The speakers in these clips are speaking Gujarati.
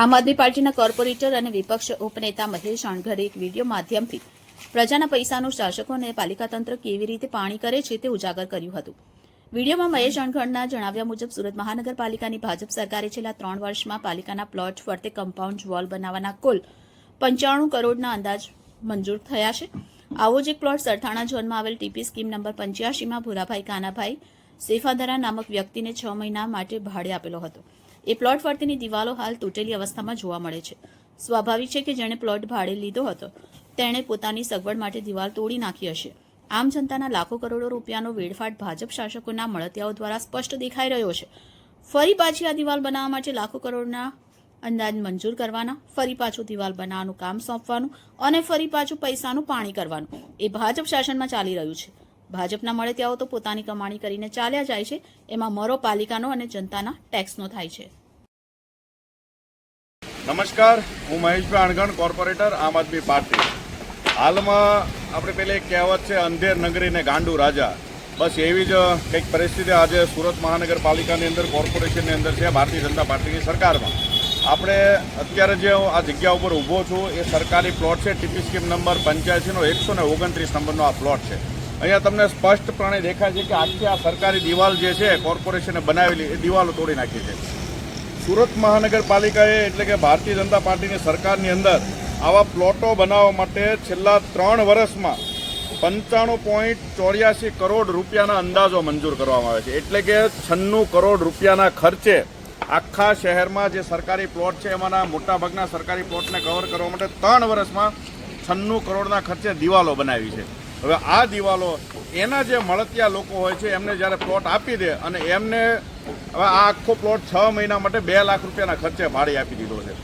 આમ આદમી પાર્ટીના કોર્પોરેટર અને વિપક્ષ ઉપનેતા મહેશ અણઘરે એક વીડિયો માધ્યમથી પ્રજાના પૈસાનું શાસકો અને પાલિકા તંત્ર કેવી રીતે પાણી કરે છે તે ઉજાગર કર્યું હતું. વિડીયોમાં મહેશ અણઘડના જણાવ્યા મુજબ, સુરત મહાનગરપાલિકાની ભાજપ સરકારે છેલ્લા ત્રણ વર્ષમાં પાલિકાના પ્લોટ ફરતે કમ્પાઉન્ડ વોલ બનાવવાના કુલ પંચાણું કરોડના અંદાજ મંજૂર થયા છે. આવો જ એક પ્લોટ સરથાણા ઝોનમાં આવેલ ટીપી સ્કીમ નંબર પંચ્યાસીમાં ભૂરાભાઈ કાનાભાઈ સેફાદરા નામક વ્યક્તિને છ મહિના માટે ભાડે આપેલો હતો. એ પ્લોટ ફરતીની દિવાલો હાલ તૂટેલી અવસ્થામાં જોવા મળે છે. સ્વાભાવિક છે કે જેણે પ્લોટ ભાડે લીધો હતો, તેણે પોતાની સગવડ માટે દિવાલ તોડી નાખી હશે. આમ જનતાના લાખો કરોડો રૂપિયાનો વેડફાટ ભાજપ શાસકોના મળતિયાઓ દ્વારા સ્પષ્ટ દેખાઈ રહ્યો છે. ફરી પાછી આ દિવાલ બનાવવા માટે લાખો કરોડના અંદાજ મંજૂર કરવાના, ફરી પાછું દિવાલ બનાવવાનું કામ સોંપવાનું અને ફરી પાછું પૈસાનું પાણી કરવાનું એ ભાજપ શાસનમાં ચાલી રહ્યું છે. ભાજપના મળે મળતિયાઓ તો પોતાની કમાણી કરીને ચાલ્યા જાય છે. એમાં મરો પાલિકાનો અને જનતાના ટેક્સનો થાય છે. નમસ્કાર, હું મહેશભાઈ અણગણ કોર્પોરેટર, આમ આદમી પાર્ટી. હાલમાં આપણે પેલી એક કહેવત છે, અંધેર નગરી ને ગાંડુ રાજા. બસ એવી જ કંઈક પરિસ્થિતિ આજે સુરત મહાનગરપાલિકાની અંદર, કોર્પોરેશનની અંદર છે, ભારતીય જનતા પાર્ટીની સરકારમાં. આપણે અત્યારે જે હું આ જગ્યા ઉપર ઊભો છું, એ સરકારી પ્લોટ છે, ટીપી સ્કીમ નંબર પંચ્યાસીનો, એકસો ઓગણત્રીસ નંબરનો આ પ્લોટ છે. અહીંયા તમને સ્પષ્ટપણે દેખાય છે કે આખી આ સરકારી દિવાલ જે છે, કોર્પોરેશને બનાવેલી, એ દિવાલો તોડી નાખી છે. સુરત મહાનગરપાલિકાએ એટલે કે ભારતીય જનતા પાર્ટીની સરકારની અંદર આવા પ્લોટો બનાવવા માટે છેલ્લા ત્રણ વર્ષમાં પંચાણું પોઈન્ટ ચોર્યાસી કરોડ રૂપિયાના અંદાજો મંજૂર કરવામાં આવે છે. એટલે કે છન્નું કરોડ રૂપિયાના ખર્ચે આખા શહેરમાં જે સરકારી પ્લોટ છે, એમાંના મોટાભાગના સરકારી પ્લોટને કવર કરવા માટે ત્રણ વર્ષમાં છન્નું કરોડના ખર્ચે દિવાલો બનાવી છે. હવે આ દિવાલો, એના જે મળતિયા લોકો હોય છે, એમને જ્યારે પ્લોટ આપી દે અને એમને હવે આ આખો પ્લોટ છ મહિના માટે બે લાખ રૂપિયાના ખર્ચે ભાડે આપી દીધો છે.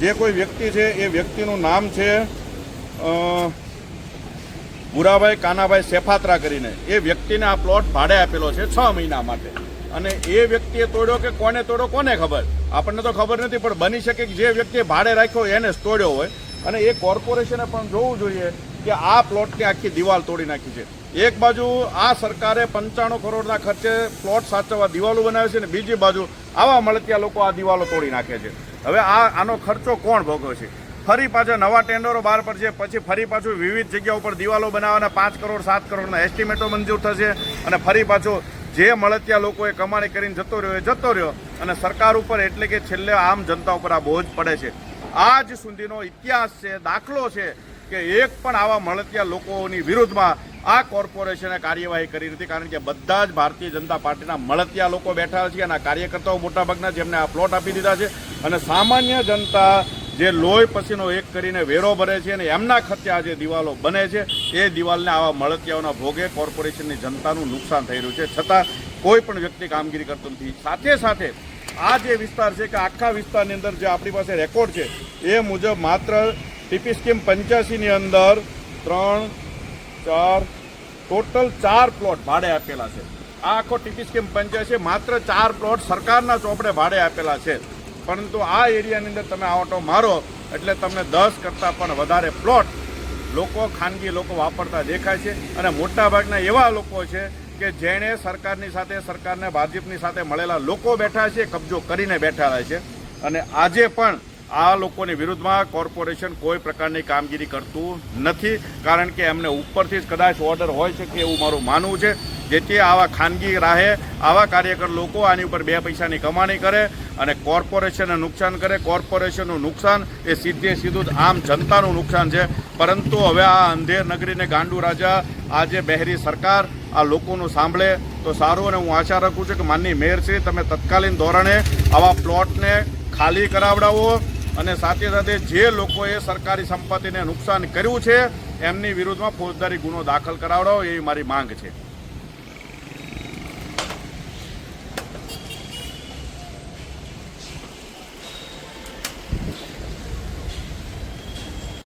જે કોઈ વ્યક્તિ છે, એ વ્યક્તિનું નામ છે ભૂરાભાઈ કાનાભાઈ સેફાત્રા કરીને. એ વ્યક્તિને આ પ્લોટ ભાડે આપેલો છે છ મહિના માટે. અને એ વ્યક્તિએ તોડ્યો કે કોને તોડ્યો, કોને ખબર? આપણને તો ખબર નથી, પણ બની શકે કે જે વ્યક્તિએ ભાડે રાખ્યો એને જ તોડ્યો હોય. અને એ કોર્પોરેશને પણ જોવું જોઈએ કે આ પ્લોટની આખી દિવાલ તોડી નાખી છે. એક બાજુ આ સરકારે પંચાણું કરોડના ખર્ચે પ્લોટ સાચવવા દિવાલો બનાવે છે અને બીજી બાજુ આવા મળતિયા લોકો આ દિવાલો તોડી નાખે છે. હવે આ, આનો ખર્ચો કોણ ભોગવે છે? ફરી પાછા નવા ટેન્ડરો બહાર પડશે, પછી ફરી પાછું વિવિધ જગ્યા ઉપર દિવાલો બનાવવાના પાંચ કરોડ, સાત કરોડના એસ્ટિમેટો મંજૂર થશે અને ફરી પાછું જે મળતિયા લોકોએ કમાણી કરીને જતો રહ્યો એ જતો રહ્યો અને સરકાર ઉપર એટલે કે છેલ્લે આમ જનતા ઉપર આ બોજ પડે છે. આજ સુધીનો ઇતિહાસ છે, દાખલો છે. કે એક પણ આવા મળતિયા લોકોની વિરુદ્ધમાં આ કોર્પોરેશને કાર્યવાહી કરી હતી કારણ કે બધા જ ભારતીય જનતા પાર્ટીના મળતિયા લોકો બેઠા છે અને કાર્યકર્તાઓ મોટાભાગના જેમને આ પ્લોટ આપી દીધા છે અને સામાન્ય જનતા જે લોહી પસીનો એક કરીને વેરો ભરે છે અને એમના ખર્ચે જે દિવાલો બને છે, એ દિવાલને આવા મળતિયાઓના ભોગે કોર્પોરેશનની જનતાનું નુકસાન થઈ રહ્યું છે. છતાં કોઈ પણ વ્યક્તિ કામગીરી કરતું નથી. સાથે સાથે આ જે વિસ્તાર છે કે આખા વિસ્તારની અંદર જે આપણી પાસે રેકોર્ડ છે, એ મુજબ માત્ર ટીપી સ્કીમ પંચ્યાસીની અંદર ત્રણ, ચાર, ટોટલ ચાર પ્લોટ ભાડે આપેલા છે. આ આખો ટીપી સ્કીમ પંચ્યાસી, માત્ર ચાર પ્લોટ સરકારના ચોપડે ભાડે આપેલા છે. પરંતુ આ એરિયાની અંદર તમે આટો મારો, એટલે તમને દસ કરતાં પણ વધારે પ્લોટ લોકો ખાનગી લોકો વાપરતા દેખાય છે. અને મોટાભાગના એવા લોકો છે કે જેણે સરકારની સાથે, સરકારને ભાજપની સાથે મળેલા લોકો બેઠા છે, કબજો કરીને બેઠા છે. અને આજે પણ આ લોકોની વિરુદ્ધમાં કોર્પોરેશન કોઈ પ્રકારની કામગીરી કરતું નથી, કારણ કે એમને ઉપરથી જ કદાચ ઓર્ડર હોય છે કે એવું મારું માનવું છે. જેથી આવા ખાનગી રાહે, આવા કાર્યકર લોકો આની ઉપર બે પૈસાની કમાણી કરે અને કોર્પોરેશનને નુકસાન કરે. કોર્પોરેશનનું નુકસાન એ સીધે સીધું જ આમ જનતાનું નુકસાન છે. પરંતુ હવે આ અંધેર નગરીને ગાંડુ રાજા આજે બહેરી સરકાર આ લોકોનું સાંભળે તો સારું અને હું આશા રાખું છું કે માનની મેયરશ્રી તમે તત્કાલીન ધોરણે આવા પ્લોટને ખાલી કરાવડાવો. અને સાથે સાથે જે લોકોએ સરકારી સંપત્તિને નુકસાન કર્યું છે, એમની વિરુદ્ધમાં ફોજદારી ગુનો દાખલ કરાવડાવો એવી મારી માંગ છે.